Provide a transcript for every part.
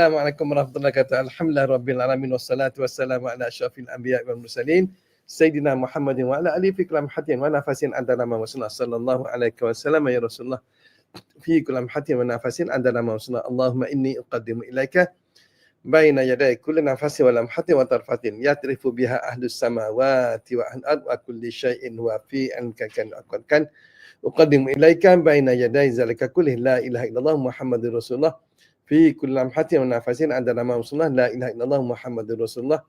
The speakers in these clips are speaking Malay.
Assalamualaikum warahmatullahi wabarakatuh. Alhamdulillah rabbil alamin wassalatu wassalamu ala asyrafil anbiya wal mursalin sayyidina Muhammadin wa ala alihi fi kulli hatin wa nafasin anta nama Rasulullah sallallahu alaihi wasallam ya Rasulullah fi kulli hatin wa nafasin anta nama Rasulullah Allahumma inni uqaddimu ilaika baina yaday kulli nafasin wa lamhatin wa tarfatin yatrifu biha ahlus samawati wa ahlul ard wa kulli syai'in wa fi anka kan kan uqaddimu ilaika baina yaday zalika kulli la ilaha illallah muhammadur rasulullah في كل لمحة ونفس عندنا ما وصلنا لا إله إلا الله محمد رسول الله.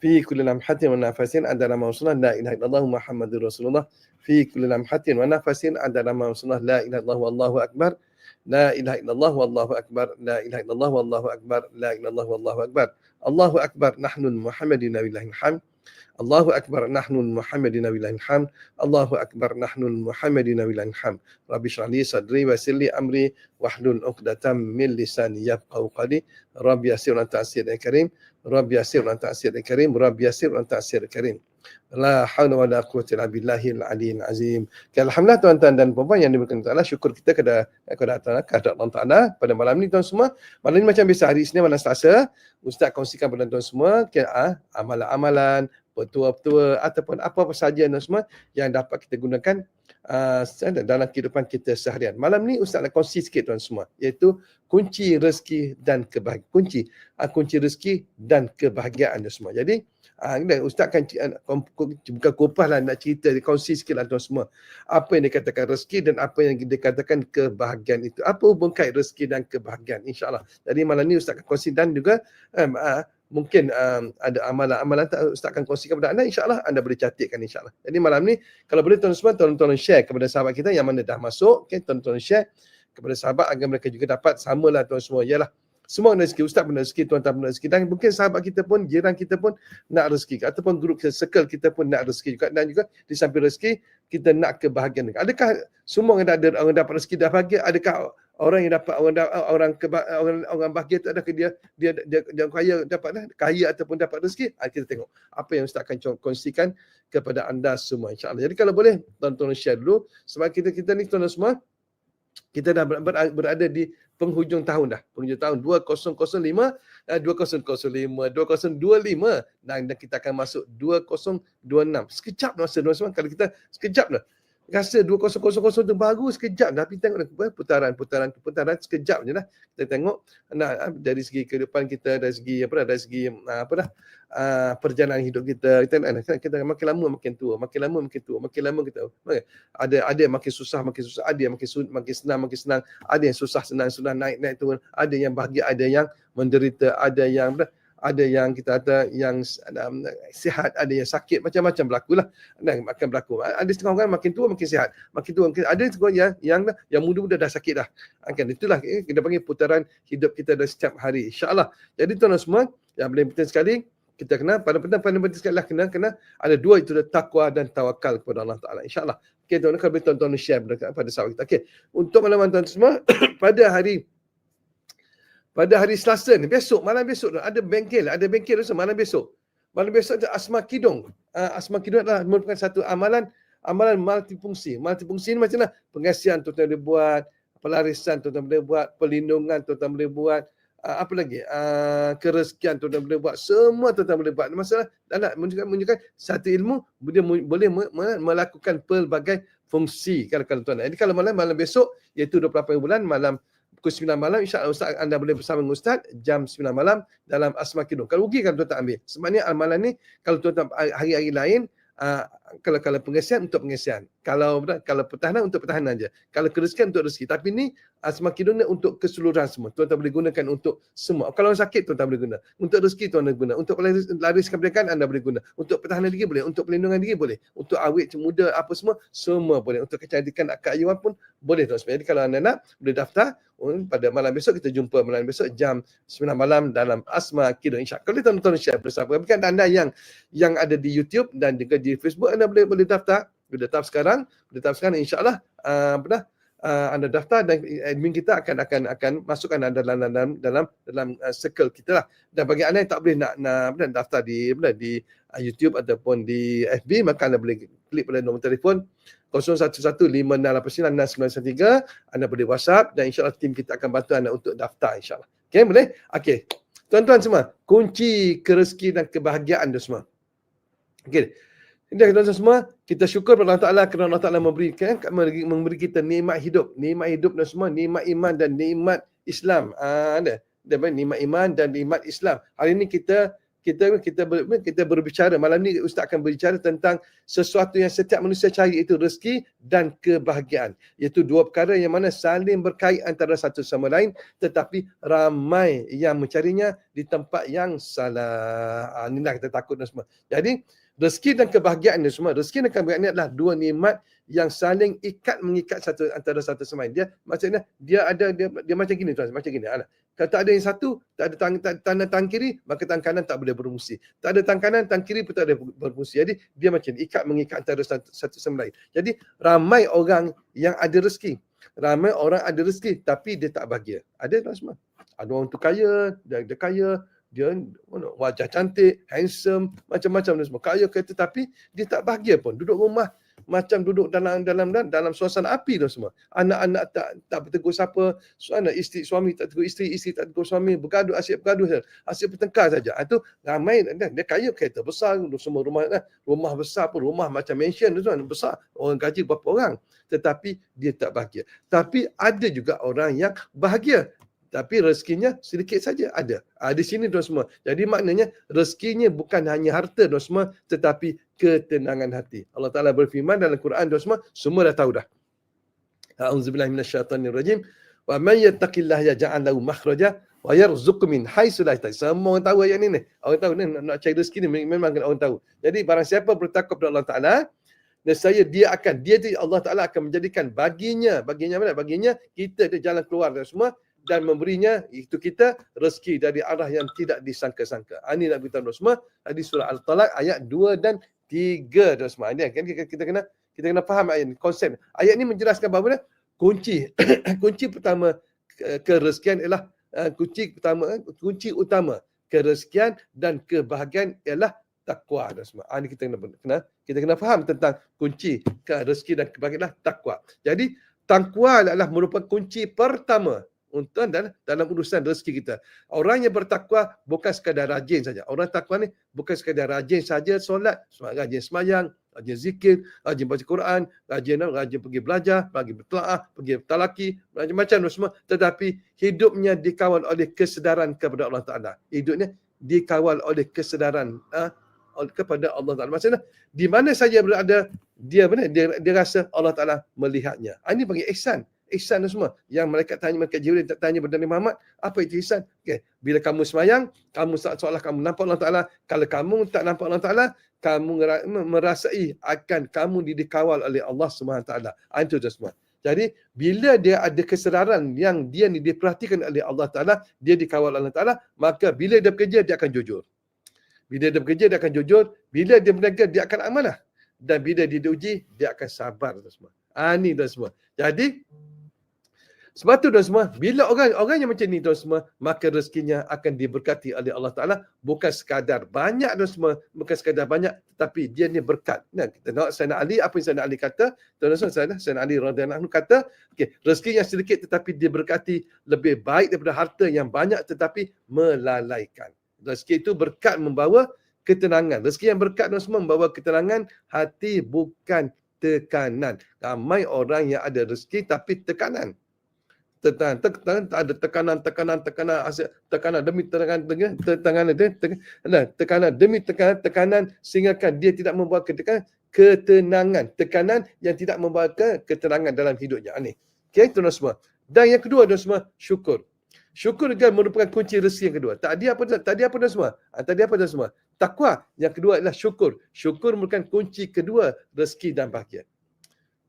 في كل لمحة ونفس عندنا ما وصلنا لا إله إلا الله محمد رسول الله. في كل لمحة ونفس عندنا ما وصلنا لا إله إلا الله والله أكبر. لا إله إلا الله والله أكبر. لا إله إلا الله والله أكبر. لا إله إلا الله والله أكبر. الله أكبر. نحن المحمدين بالله الحمد. Allahu akbar nahnu muhammadin wa ham. Allahu akbar nahnu muhammadin wa ham. Rabbi shrali sadri wa yassirli amri wahlul 'uqdatam min lisani yafqahu qawli Rabbi yassir lana ta'sir al-karim Rabbi yassir lana ta'sir al-karim Rabbi yassir lana ta'sir al-karim La hawla wa la quwwata illa billahil aliyil azim. Alhamdulillah tuan-tuan dan puan-puan yang diberikan Allah syukur kita kepada eh, kepada Allah kepada Allah Taala pada malam ni tuan semua. Malam ni macam biasa hari Isnin malam Selasa ustaz kongsikan kepada tuan semua ah, amalan-amalan petua-petua ataupun apa-apa saja tuan semua yang dapat kita gunakan uh, dalam kehidupan kita seharian. Malam ni ustaz nak kongsi sikit tuan semua iaitu kunci rezeki dan kebahagiaan. Kunci uh, kunci rezeki dan kebahagiaan tuan semua. Jadi uh, Ustaz akan bukan kupas lah nak cerita, kongsi sikit lah tuan semua. Apa yang dikatakan rezeki dan apa yang dikatakan kebahagiaan itu. Apa hubung kait rezeki dan kebahagiaan insyaAllah. Jadi malam ni Ustaz akan kongsi dan juga um, uh, mungkin um, ada amalan-amalan tak Ustaz akan kongsikan kepada anda insyaAllah anda boleh catatkan insyaAllah jadi malam ni kalau boleh tuan semua tolong-tolong share kepada sahabat kita yang mana dah masuk okay, tolong-tolong share kepada sahabat agar mereka juga dapat samalah tuan samua ialah semua nak rezeki, ustaz pun rezeki, tuan-tuan pun nak rezeki dan mungkin sahabat kita pun, jiran kita pun nak rezeki ataupun grup circle kita pun nak rezeki juga dan juga di samping rezeki kita nak kebahagiaan. Adakah semua orang ada orang dapat rezeki dah bahagia? Adakah orang yang dapat orang orang keba, orang orang bahagia tu adakah dia dia dia, dia kaya dapat dah kaya ataupun dapat rezeki? Ha, kita tengok apa yang ustaz akan kongsikan kepada anda semua insya-Allah. Jadi kalau boleh tuan-tuan share dulu sebab kita kita ni tuan-tuan semua kita dah berada di penghujung tahun dah. Penghujung tahun 2005, 2005, 2025 dan, kita akan masuk 2026. Sekejap masa tuan-tuan kalau kita sekejap dah rasa 2000 tu baru sekejap tapi tengok putaran-putaran putaran sekejap je lah. Kita tengok nah, dari segi kehidupan kita dari segi apa dah dari segi ah, apa dah uh, perjalanan hidup kita. Kita, kita kita makin lama makin tua makin lama makin tua makin lama kita ada ada yang makin susah makin susah. Ada yang makin makin senang makin senang. Ada yang susah senang senang naik naik turun. Ada yang bahagia ada yang menderita ada yang apa ada yang kita kata yang um, sihat, ada yang sakit, macam-macam berlaku lah. Dan akan berlaku. Ada setengah orang makin tua makin sihat. Makin tua makin ada setengah yang yang yang muda-muda dah sakit dah. Akan itulah eh, kita panggil putaran hidup kita dalam setiap hari. Insya-Allah. Jadi tuan-tuan semua, yang paling penting sekali kita kena pada penting pada penting sekali lah kena kena ada dua itu takwa dan tawakal kepada Allah Taala. Insya-Allah. Okey tuan-tuan kalau tuan-tuan share pada sahabat kita. Okey. Untuk malam tuan semua pada hari pada hari Selasa ni besok malam besok ada bengkel ada bengkel besok malam besok. Malam besok ada asma kidung uh, asma kidung adalah merupakan satu amalan amalan multifungsi. Multifungsi ni macam mana? Pengasihan tuan-tuan boleh buat pelarisan tuan-tuan boleh buat pelindungan tuan-tuan boleh buat uh, apa lagi? Uh, kereskian tuan-tuan boleh buat. Semua tuan-tuan boleh buat. Masalah? Nak menunjukkan, menunjukkan satu ilmu dia boleh melakukan pelbagai fungsi. Kalau kalau tuan jadi kalau malam malam besok iaitu 28 bulan malam pukul 9 malam insya-Allah ustaz anda boleh bersama dengan ustaz jam 9 malam dalam Asma Kidung. Kalau rugi kan tuan tak ambil. Sebenarnya amalan ni kalau tuan hari-hari lain uh, kalau kalau pengisian untuk pengisian. Kalau kalau pertahanan untuk pertahanan aja. Kalau keresakan untuk rezeki. Tapi ni uh, semakin dunia untuk keseluruhan semua. Tuan tak boleh gunakan untuk semua. Kalau orang sakit tuan tak boleh guna. Untuk rezeki tuan boleh guna. Untuk laris kemerdekaan anda boleh guna. Untuk pertahanan diri boleh. Untuk pelindungan diri boleh. Untuk awet muda apa semua semua boleh. Untuk kecantikan akak ayuan pun boleh tuan. Jadi kalau anda nak boleh daftar um, pada malam besok kita jumpa malam besok jam 9 malam dalam Asma Kidung insya Kalau tuan-tuan share bersama. Bukan anda yang yang ada di YouTube dan juga di Facebook anda boleh boleh daftar. Boleh daftar sekarang. Boleh daftar sekarang insyaAllah. Uh, apa dah? uh, anda daftar dan admin kita akan akan akan masukkan anda dalam dalam dalam dalam uh, circle kita lah. Dan bagi anda yang tak boleh nak nak, nak daftar di mana di uh, YouTube ataupun di FB maka anda boleh klik pada nombor telefon 0115689993 anda boleh WhatsApp dan insyaallah tim kita akan bantu anda untuk daftar insyaallah. Okey boleh? Okey. Tuan-tuan semua, kunci kerezeki dan kebahagiaan tu semua. Okey. Indah tuan-tuan semua, kita syukur kepada Allah Taala kerana Allah Taala memberi kan memberi kita nikmat hidup, nikmat hidup dan semua, nikmat iman dan nikmat Islam. Ah ada. Dan nikmat iman dan nikmat Islam. Hari ini kita kita kita kita berbicara. Malam ni ustaz akan berbicara tentang sesuatu yang setiap manusia cari itu rezeki dan kebahagiaan. Iaitu dua perkara yang mana saling berkait antara satu sama lain tetapi ramai yang mencarinya di tempat yang salah. Ha, inilah kita takut dan semua. Jadi rezeki dan kebahagiaan ni semua rezeki dan kebahagiaan ni adalah dua nikmat yang saling ikat mengikat satu antara satu sama lain dia maksudnya dia ada dia, dia macam gini tuan macam gini ala kalau tak ada yang satu, tak ada tang, tangan tangan kiri, maka tangan kanan tak boleh berfungsi. Tak ada tangan kanan, tangan kiri pun tak boleh berfungsi. Jadi dia macam ikat mengikat antara satu, satu sama lain. Jadi ramai orang yang ada rezeki. Ramai orang ada rezeki tapi dia tak bahagia. Ada tak semua? Ada orang tu kaya, dia, dia kaya, dia wajah cantik, handsome, macam-macam dan semua. Kaya kereta tapi dia tak bahagia pun. Duduk rumah macam duduk dalam dalam dalam, dalam suasana api tu semua. Anak-anak tak tak bertegur siapa, suami isteri suami tak tegur isteri, isteri tak tegur suami, bergaduh asyik bergaduh saja. Asyik bertengkar saja. Itu ramai dan dia kaya kereta besar, semua rumah eh, rumah besar pun rumah macam mansion tu kan besar. Orang gaji berapa orang tetapi dia tak bahagia. Tapi ada juga orang yang bahagia tapi rezekinya sedikit saja ada. Ha, di sini tuan semua. Jadi maknanya rezekinya bukan hanya harta tuan semua tetapi ketenangan hati. Allah Taala berfirman dalam Quran tuan semua, semua dah tahu dah. A'udzubillahi minasyaitonirrajim. Wa man yattaqillaha yaj'al lahu makhraja wa yarzuqhu min haitsu la yahtasib. Semua orang tahu ayat ni ni. Orang tahu ni nak, cari rezeki ni memang orang tahu. Jadi barang siapa bertakwa kepada Allah Taala, saya dia akan dia Allah Taala akan menjadikan baginya baginya mana baginya kita ada jalan keluar dan semua dan memberinya itu kita rezeki dari arah yang tidak disangka-sangka. Ini nak beritahu semua di surah Al-Talaq ayat 2 dan 3 dan semua. Ini kan kita, kita kena kita kena faham ayat ini konsep. Ayat ini menjelaskan bahawa kunci kunci pertama kerezekian ialah uh, kunci pertama kunci utama kerezekian dan kebahagiaan ialah takwa dan semua. Ini kita kena, kena kita kena faham tentang kunci rezeki dan kebahagiaan takwa. Jadi takwa adalah merupakan kunci pertama untuk dan dalam urusan rezeki kita. Orang yang bertakwa bukan sekadar rajin saja. Orang takwa ni bukan sekadar rajin saja solat, rajin semayang, rajin zikir, rajin baca Quran, rajin rajin pergi belajar, pergi bertelaah, pergi bertalaki, macam-macam semua. Tetapi hidupnya dikawal oleh kesedaran kepada Allah Taala. Hidupnya dikawal oleh kesedaran ha, kepada Allah Taala. Maksudnya di mana saja berada dia benar dia, dia rasa Allah Taala melihatnya. Ini bagi ihsan ihsan semua. Yang mereka tanya mereka Jibril tak tanya kepada Nabi Muhammad, apa itu ihsan? Okay. Bila kamu semayang, kamu seolah kamu nampak Allah Taala. Kalau kamu tak nampak Allah Taala, kamu merasai akan kamu dikawal oleh Allah Subhanahu Taala. Ah, itu semua. Jadi bila dia ada kesedaran yang dia ni diperhatikan oleh Allah Taala, dia dikawal Allah Taala, maka bila dia bekerja dia akan jujur. Bila dia bekerja dia akan jujur, bila dia berniaga dia akan amanah dan bila dia diuji dia akan sabar semua. Ah ni semua. Jadi sebab tu tuan semua, bila orang orang yang macam ni tuan semua, maka rezekinya akan diberkati oleh Allah Taala bukan sekadar banyak tuan semua, bukan sekadar banyak tetapi dia ni berkat. Nah, kita tengok Sayyidina Ali apa yang Sayyidina Ali kata? Tuan semua Sayyidina, Sayyidina Ali radhiyallahu anhu kata, okey, rezeki yang sedikit tetapi diberkati lebih baik daripada harta yang banyak tetapi melalaikan. Rezeki itu berkat membawa ketenangan. Rezeki yang berkat tuan semua membawa ketenangan hati bukan tekanan. Ramai orang yang ada rezeki tapi tekanan tekanan tekanan ada tekanan tekanan tekanan asyik tekanan demi tekanan tekanan tekanan tekanan tekanan demi tekanan tekanan sehingga dia tidak membawa ketenangan ketenangan tekanan yang tidak membawa ketenangan dalam hidupnya. Ini okey tuan semua. Dan yang kedua tuan semua syukur. Syukur juga merupakan kunci rezeki yang kedua. Tadi apa tadi apa tuan semua? Ah, tadi apa tuan semua? Takwa. Yang kedua adalah syukur. Syukur merupakan kunci kedua rezeki dan bahagia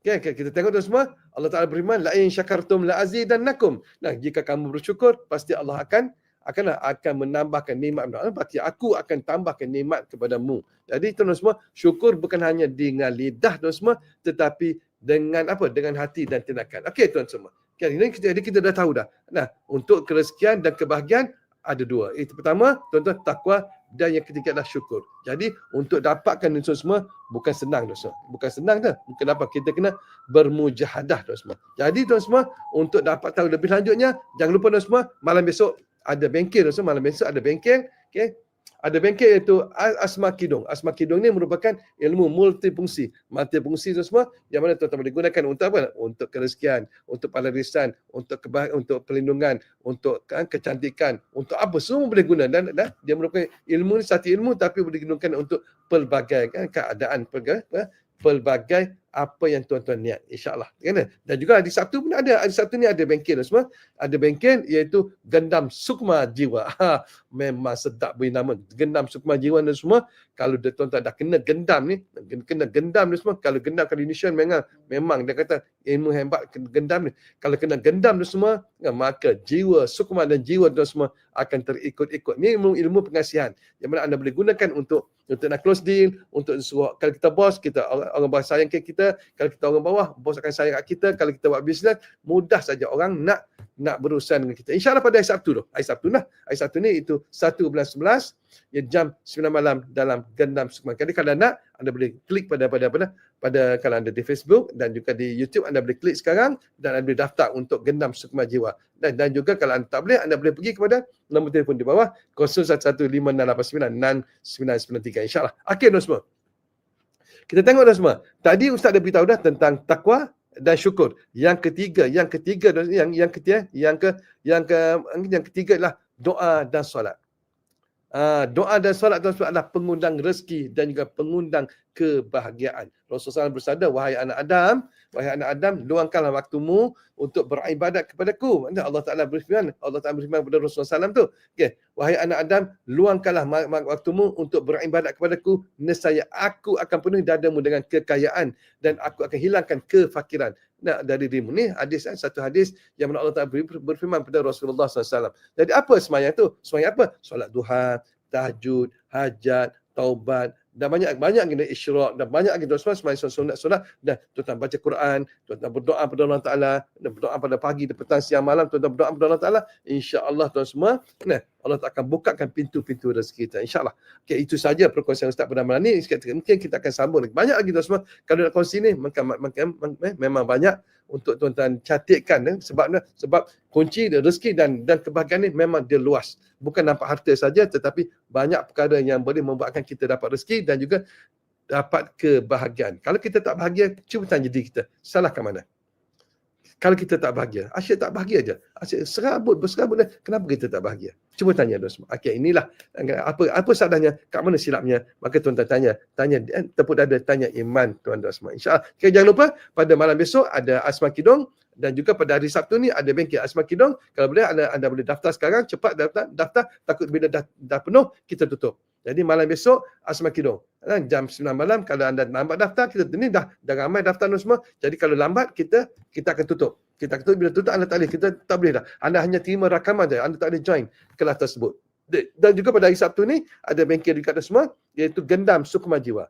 Okay, okay, kita tengok tu semua. Allah Ta'ala beriman, la in syakartum la azidannakum. Nah, jika kamu bersyukur, pasti Allah akan akan akan menambahkan nikmat. Berarti aku akan tambahkan nikmat kepadamu. Jadi tuan semua, syukur bukan hanya dengan lidah tuan semua, tetapi dengan apa? Dengan hati dan tindakan. Okey tuan semua. Okay, ini kita, kita dah tahu dah. Nah, untuk kereskian dan kebahagiaan ada dua. Itu pertama, tuan-tuan takwa dan yang ketiga adalah syukur. Jadi untuk dapatkan itu semua bukan senang tuan semua. Bukan senang dah. Bukan apa kita kena bermujahadah tuan semua. Jadi tuan semua untuk dapat tahu lebih lanjutnya jangan lupa tuan semua malam besok ada bengkel tuan semua. Malam besok ada bengkel. Okay ada bengkel iaitu asma kidung. Asma kidung ni merupakan ilmu multifungsi. Multifungsi itu semua yang mana tuan-tuan boleh gunakan untuk apa? Untuk kereskian, untuk pelarisan, untuk kebah- untuk pelindungan, untuk kan, kecantikan, untuk apa semua boleh guna dan, dan dia merupakan ilmu ni satu ilmu tapi boleh digunakan untuk pelbagai kan, keadaan pelbagai, pelbagai apa yang tuan-tuan niat insyaallah. Kan dan juga hari Sabtu pun ada. Hari Sabtu ni ada bengkel semua. Ada bengkel iaitu gendam sukma jiwa. Ha, memang sedap beri nama. Gendam sukma jiwa dan semua kalau dia tuan-tuan dah kena gendam ni kena gendam ni semua kalau gendam kalau Indonesia memang memang dia kata ilmu hebat gendam ni. Kalau kena gendam ni semua kan, maka jiwa sukma dan jiwa tu semua akan terikut-ikut. Ni ilmu ilmu pengasihan yang mana anda boleh gunakan untuk untuk nak close deal untuk suruh kalau kita bos kita orang, orang bos sayang ke kita kalau kita orang bawah bos akan sayang kat kita. Kalau kita buat bisnes mudah saja orang nak nak berurusan dengan kita. Insyaallah pada hari Sabtu tu. Hari Sabtu lah. Hari Sabtu ni itu 1 bulan 11 ya jam 9 malam dalam gendam sukma jadi kalau nak anda boleh klik pada pada pada pada kalau anda di Facebook dan juga di YouTube anda boleh klik sekarang dan anda boleh daftar untuk gendam sukma jiwa. Dan dan juga kalau anda tak boleh anda boleh pergi kepada nombor telefon di bawah 0115898993 insyaallah okey semua. Kita tengok dah semua. Tadi ustaz dah beritahu dah tentang takwa dan syukur. Yang ketiga, yang ketiga yang yang ketiga, yang ke yang ke yang ketiga adalah doa dan solat. Uh, doa dan solat itu adalah pengundang rezeki dan juga pengundang kebahagiaan. Rasulullah SAW bersabda, wahai anak Adam, wahai anak Adam, luangkanlah waktumu untuk beribadat kepadaku. Mana Allah Taala berfirman, Allah Taala berfirman kepada Rasulullah SAW tu, okay. wahai anak Adam, luangkanlah waktumu untuk beribadat kepadaku. Nescaya aku akan penuhi dadamu dengan kekayaan dan aku akan hilangkan kefakiran. Nah, dari dirimu ni hadis kan satu hadis yang mana Allah Taala berfirman kepada Rasulullah SAW. Jadi apa semayang tu? Semayang apa? Solat duha, tahajud, hajat, taubat dan banyak banyak kita isyraq dan banyak kita semua semua sunat sunat dan tuan baca Quran, tuan berdoa kepada Allah Taala, dan berdoa pada pagi, dan petang, siang, malam, tuan berdoa kepada Allah Taala, insya-Allah tuan semua, nah Allah akan bukakan pintu-pintu rezeki kita insya-Allah. Okey itu saja perkongsian Ustaz pada malam ni. Mungkin kita akan sambung lagi. Banyak lagi tuan semua kalau nak kongsi ni memang banyak untuk tuan-tuan catatkan eh, sebab sebab kunci rezeki dan dan kebahagiaan ni memang dia luas bukan nampak harta saja tetapi banyak perkara yang boleh membuatkan kita dapat rezeki dan juga dapat kebahagiaan kalau kita tak bahagia cuba tanya diri kita salah ke mana kalau kita tak bahagia asyik tak bahagia aja asyik serabut berserabut dan kenapa kita tak bahagia? Cuba tanya dulu semua okey inilah apa apa salahnya? Kat mana silapnya? Maka tuan-tuan tanya. Tanya eh, tepuk dada tanya iman tuan-tuan semua insyaallah. Okay, jangan lupa pada malam besok ada asma kidong dan juga pada hari Sabtu ni ada bengkel Asma Kidong. Kalau boleh anda, anda boleh daftar sekarang, cepat daftar, daftar. Takut bila dah, dah penuh kita tutup. Jadi malam besok Asma. Dan jam 9 malam kalau anda lambat daftar kita ni dah dah ramai daftar semua. Jadi kalau lambat kita kita akan tutup. Kita tutup bila tutup anda tak boleh kita tak boleh dah. Anda hanya terima rakaman saja. Anda tak boleh join kelas tersebut. Dan juga pada hari Sabtu ni ada bengkel dekat semua iaitu Gendam Sukma Jiwa.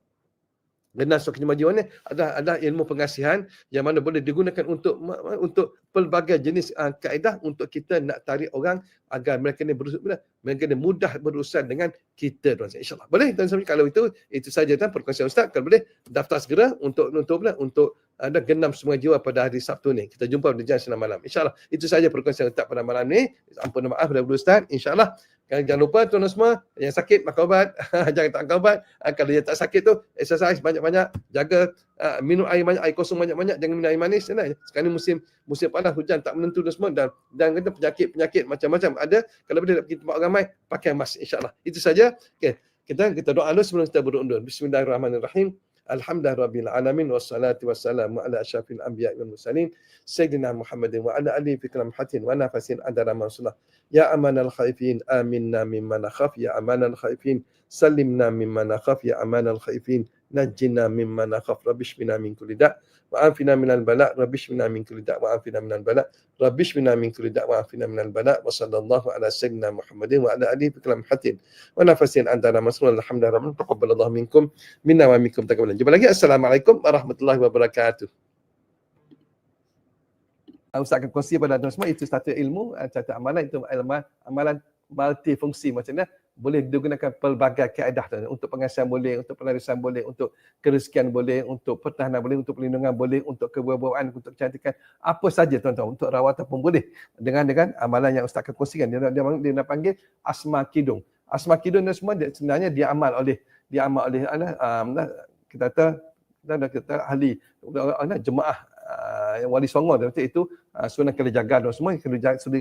Gendam Sukma Jiwa ni ada ada ilmu pengasihan yang mana boleh digunakan untuk untuk pelbagai jenis uh, kaedah untuk kita nak tarik orang agar mereka ni berusaha mereka ni mudah berurusan dengan kita tuan insyaallah boleh tuan sampai kalau itu itu saja tuan perkongsian ustaz kalau boleh daftar segera untuk untuk untuk, untuk ada genam semua jiwa pada hari Sabtu ni. Kita jumpa pada jam 9 malam. InsyaAllah. Itu saja perkongsian letak pada malam ni. Ampun maaf dah Ustaz. InsyaAllah. Jangan lupa tuan semua. Yang sakit makan obat. Jangan tak makan obat. Ah, kalau yang tak sakit tu, exercise banyak-banyak. Jaga uh, minum air banyak, air kosong banyak-banyak. Jangan minum air manis. Nah, sekarang ni musim musim panas, hujan tak menentu dan semua. Dan, dan kata penyakit-penyakit macam-macam ada. Kalau boleh nak pergi tempat ramai, pakai mask insyaAllah. Itu saja. Okay. Kita kita doa dulu sebelum kita berundur. Bismillahirrahmanirrahim. Alhamdulillah rabbil alamin wassalatu wassalamu ala asyrafil anbiya wal mursalin sayyidina Muhammadin wa ala alihi fi kalam hatin wa nafasin adara rasulullah ya amanal khaifin aminna mimma nakhaf ya amanal khaifin sallimna mimma nakhaf ya amanal khaifin najjina mimma nakhaf rabbish bina min kulli da' wa afina minal bala' rabbish bina min kulli da' wa afina minal bala' rabbish bina min kulli da' wa afina minal bala' wa sallallahu ala sayyidina muhammadin wa ala alihi fikram hatin wa nafasin antara masrul alhamdulillah rabbil taqabbalallahu minkum. Minna wa minkum taqabbalan. Jumpa lagi. Assalamualaikum warahmatullahi wabarakatuh. Ah, Ustaz akan kongsi pada anda semua. Itu satu ilmu, ah, satu amalan. Itu amalan, amalan multifungsi macam mana? Boleh digunakan pelbagai kaedah tu. untuk pengasihan boleh, untuk pelarisan boleh, untuk kereskian boleh, untuk pertahanan boleh, untuk perlindungan boleh, untuk kebuah-buahan, untuk kecantikan, apa saja tuan-tuan, untuk rawatan pun boleh. Dengan dengan amalan yang Ustaz akan kongsikan, dia, dia, dia, dia panggil asma kidung. Asma kidung ni semua dia, sebenarnya dia amal oleh dia amal oleh um, kita kata kita kata ahli jemaah yang wali songo dan itu uh, sunnah kerajaan dan semua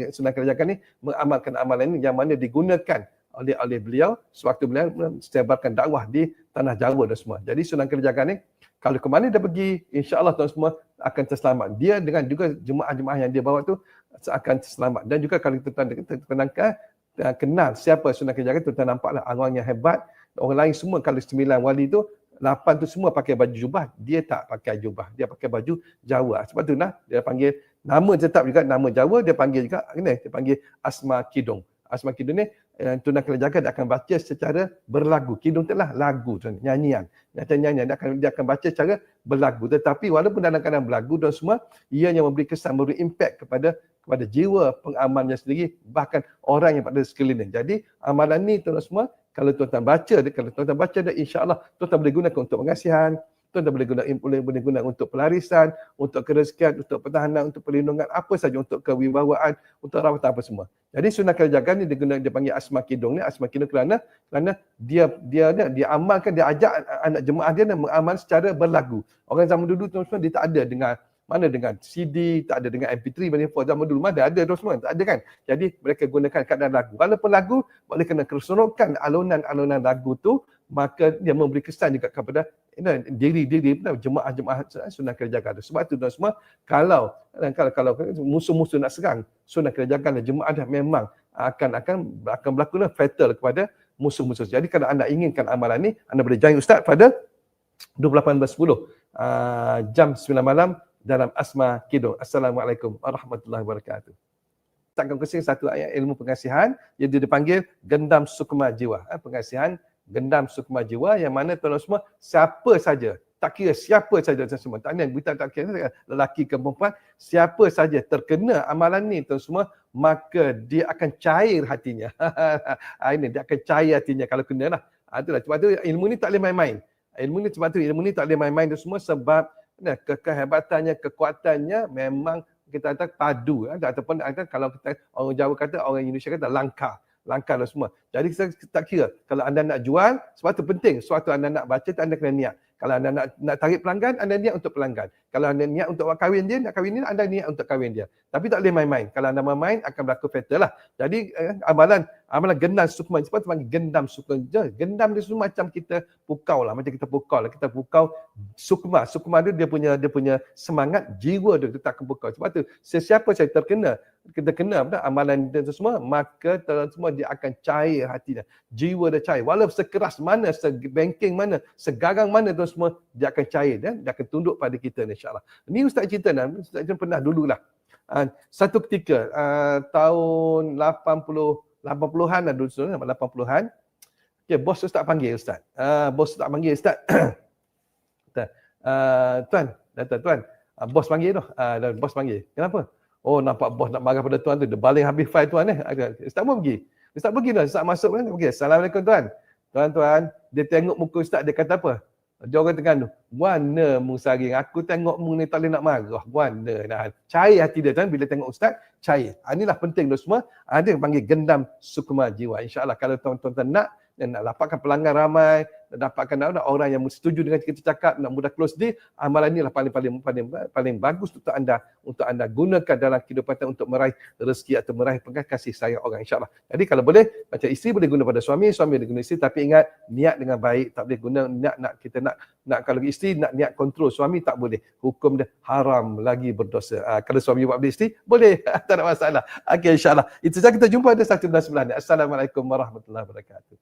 sunnah kerajaan ni mengamalkan amalan ini yang mana digunakan oleh oleh beliau sewaktu beliau sebarkan dakwah di tanah Jawa dan semua. Jadi sunnah kerajaan ni kalau ke mana dia pergi insya-Allah tuan semua akan terselamat. Dia dengan juga jemaah-jemaah yang dia bawa tu akan terselamat. Dan juga kalau kita kenangkan kenal siapa sunnah kerajaan tu tuan nampaklah orang yang hebat. Orang lain semua kalau sembilan wali tu lapan tu semua pakai baju jubah, dia tak pakai jubah. Dia pakai baju Jawa. Sebab tu nah dia panggil nama tetap juga nama Jawa, dia panggil juga ini dia panggil Asma Kidung. Asma Kidung ni eh, Tuan akan jaga dia akan baca secara berlagu. Kidung telah lagu tuan, nyanyian. Nyanyian dia akan dia akan baca secara berlagu. Tetapi walaupun dalam keadaan berlagu dan semua, ianya memberi kesan, memberi impact kepada kepada jiwa pengamalnya sendiri bahkan orang yang pada sekeliling. Jadi amalan ni tuan semua kalau tuan-tuan baca dia, kalau tuan-tuan baca dia, insya-Allah tuan-tuan boleh gunakan untuk pengasihan, tuan-tuan boleh guna boleh boleh guna untuk pelarisan, untuk keresahan, untuk pertahanan, untuk perlindungan, apa saja untuk kewibawaan, untuk rawatan apa semua. Jadi sunnah kerajaan ni dia guna dia panggil asma kidung ni, asma kidung kerana kerana dia dia dia, dia amalkan dia ajak anak jemaah dia mengamal secara berlagu. Orang zaman dulu tuan-tuan dia tak ada dengan mana dengan CD, tak ada dengan MP3, mana for zaman dulu mana ada terus semua, tak ada kan. Jadi mereka gunakan keadaan lagu. Walaupun lagu boleh kena keseronokan alunan-alunan lagu tu, maka dia memberi kesan juga kepada diri-diri jemaah-jemaah sunnah kerajaan. Sebab itu dan semua kalau kalau kalau musuh-musuh nak serang sunnah kerajaan dan jemaah dah memang akan akan akan berlaku fatal kepada musuh-musuh. Jadi kalau anda inginkan amalan ni, anda boleh join ustaz pada 28.10 uh, jam 9 malam dalam Asma Kidung. Assalamualaikum warahmatullahi wabarakatuh. Tak akan kongsi satu ayat ilmu pengasihan dia dipanggil gendam sukma jiwa. Ha, pengasihan gendam sukma jiwa yang mana tuan semua siapa saja tak kira siapa saja tuan semua tak buta tak kira lelaki ke perempuan siapa saja terkena amalan ni tuan semua maka dia akan cair hatinya. Ha, ini dia akan cair hatinya kalau kena lah. Ha, itulah sebab tu ilmu ni tak boleh main-main. Ilmu ni sebab tu ilmu ni tak boleh main-main tu semua sebab nah, ke kehebatannya, kekuatannya memang kita kata padu. Ya. ataupun kalau kita orang Jawa kata orang Indonesia kata langka langkah dan semua. Jadi kita tak kira kalau anda nak jual, sebab tu penting. Suatu anda nak baca, anda kena niat. Kalau anda nak, nak tarik pelanggan, anda niat untuk pelanggan. Kalau anda niat untuk kahwin dia, nak kahwin dia, anda niat untuk kahwin dia. Tapi tak boleh main-main. Kalau anda main-main, akan berlaku fatal lah. Jadi eh, amalan amalan gendam sukma, sebab tu panggil gendam sukma. Gendam dia semua macam kita pukau lah. Macam kita pukau lah. Kita pukau sukma. Sukma tu dia punya dia punya semangat, jiwa dia, dia tak akan pukau. Sebab tu sesiapa saya terkena kita kena apa amalan dia semua maka semua dia akan cair hatinya jiwa dia cair walaupun sekeras mana sebengking mana segarang mana tu semua dia akan cair dia, dia akan tunduk pada kita insyaallah ni ustaz cerita dan ustaz cerita pernah dululah uh, satu ketika uh, tahun 80 80-an lah dulu 80-an okey bos ustaz panggil ustaz uh, bos ustaz panggil ustaz uh, tuan tuan tuan uh, bos panggil tu uh, bos panggil kenapa Oh nampak bos nak marah pada tuan tu. Dia baling habis file tuan eh. Ustaz pun pergi. Ustaz pergi dah. Ustaz masuk kan. Pergi. Assalamualaikum tuan. Tuan-tuan. Dia tengok muka Ustaz. Dia kata apa? Dia orang tengah tu. Wana mu saring. Aku tengok mu ni tak boleh nak marah. Wana. Nah, cair hati dia tuan. Bila tengok Ustaz. Cair. Ha, inilah penting tu semua. Ada yang panggil gendam sukma jiwa. InsyaAllah kalau tuan-tuan nak. Dan nak dapatkan pelanggan ramai dapatkan orang yang setuju dengan kita cakap nak mudah close deal amalan inilah paling paling paling paling bagus untuk anda untuk anda gunakan dalam kehidupan untuk meraih rezeki atau meraih kasih sayang orang insyaallah. Jadi kalau boleh macam isteri boleh guna pada suami suami boleh guna isteri tapi ingat niat dengan baik tak boleh guna niat nak kita nak nak kalau isteri nak niat kontrol suami tak boleh. Hukum dia haram lagi berdosa. Uh, kalau suami buat isteri boleh. Tak ada masalah. Okey insyaallah. Itu saja kita jumpa ada satu dan sebelah ni. Assalamualaikum warahmatullahi wabarakatuh